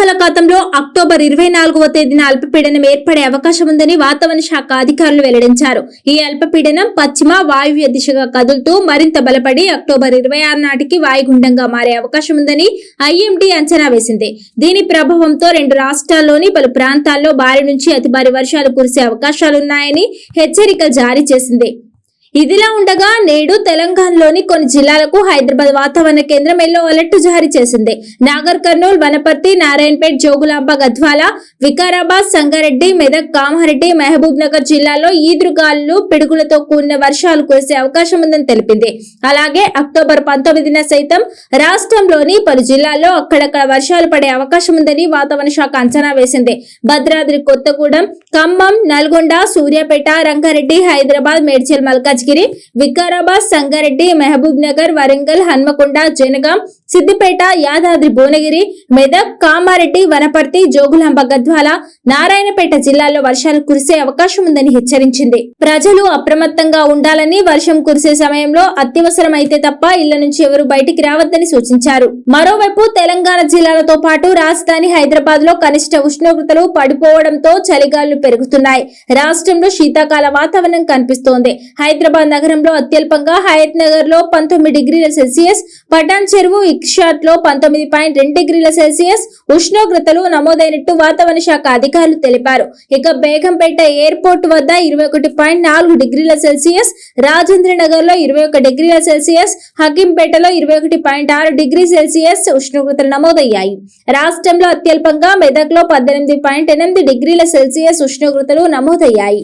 బంగాళాఖాతంలో అక్టోబర్ ఇరవై నాలుగవ తేదీన అల్పపీడనం ఏర్పడే అవకాశం ఉందని వాతావరణ శాఖ అధికారులు వెల్లడించారు. ఈ అల్పపీడనం పశ్చిమ వాయువ్య దిశగా కదులుతూ మరింత బలపడి అక్టోబర్ ఇరవై ఆరు నాటికి వాయుగుండంగా మారే అవకాశం ఉందని ఐఎండీ అంచనా వేసింది. దీని ప్రభావంతో రెండు రాష్ట్రాల్లోని పలు ప్రాంతాల్లో భారీ నుంచి అతి భారీ వర్షాలు కురిసే అవకాశాలున్నాయని హెచ్చరిక జారీ చేసింది. ఇదిలా ఉండగా నేడు తెలంగాణలోని కొన్ని జిల్లాలకు హైదరాబాద్ వాతావరణ కేంద్రం ఎల్లో అలర్ట్ జారీ చేసింది. నాగర్ కర్నూల్ వనపర్తి నారాయణపేట్ జోగులాంబ గద్వాల వికారాబాద్ సంగారెడ్డి మెదక్ కామారెడ్డి మహబూబ్ నగర్ జిల్లాలో ఈదురుగాలు పిడుగులతో కూడిన వర్షాలు కురిసే అవకాశం ఉందని తెలిపింది. అలాగే అక్టోబర్ పంతొమ్మిదిన సైతం రాష్ట్రంలోని పలు జిల్లాల్లో అక్కడక్కడ వర్షాలు పడే అవకాశం ఉందని వాతావరణ శాఖ అంచనా వేసింది. భద్రాద్రి కొత్తగూడెం ఖమ్మం నల్గొండ సూర్యాపేట రంగారెడ్డి హైదరాబాద్ మేడ్చల్ రాజగిరి వికారాబాద్ సంగారెడ్డి మహబూబ్ నగర్ వరంగల్ హన్మకొండ జనగాం సిద్దిపేట యాదాద్రి భువనగిరి మెదక్ కామారెడ్డి వనపర్తి జోగులాంబ గద్వాల నారాయణపేట జిల్లాల్లో వర్షాలు కురిసే అవకాశం ఉందని హెచ్చరించింది. ప్రజలు అప్రమత్తంగా ఉండాలని వర్షం కురిసే సమయంలో అత్యవసరమైతే తప్ప ఇళ్ళ నుంచి ఎవరు బయటికి రావద్దని సూచించారు. మరోవైపు తెలంగాణ జిల్లాలతో పాటు రాజధాని హైదరాబాద్లో కనిష్ట ఉష్ణోగ్రతలు పడిపోవడంతో చలిగాలు పెరుగుతున్నాయి. రాష్ట్రంలో శీతాకాల వాతావరణం కనిపిస్తోంది. హైదరాబాద్ నగరంలో అత్యల్పంగా హయత్ నగర్లో పంతొమ్మిది డిగ్రీల సెల్సియస్ పటాన్ చెరువు ఇక్షాట్లో పంతొమ్మిది పాయింట్ రెండు డిగ్రీల సెల్సియస్ ఉష్ణోగ్రతలు నమోదైనట్టు వాతావరణ శాఖ అధికారులు తెలిపారు. ఇక బేగంపేట ఎయిర్పోర్ట్ వద్ద ఇరవై ఒకటి పాయింట్ నాలుగు డిగ్రీల సెల్సియస్ రాజేంద్ర నగర్లో ఇరవై ఒక డిగ్రీల సెల్సియస్ హకీంపేటలో ఇరవై ఒకటి పాయింట్ ఆరు డిగ్రీ సెల్సియస్ ఉష్ణోగ్రతలు నమోదయ్యాయి. రాష్ట్రంలో అత్యల్పంగా మెదక్లో పద్దెనిమిది పాయింట్ ఎనిమిది డిగ్రీల సెల్సియస్ ఉష్ణోగ్రతలు నమోదయ్యాయి.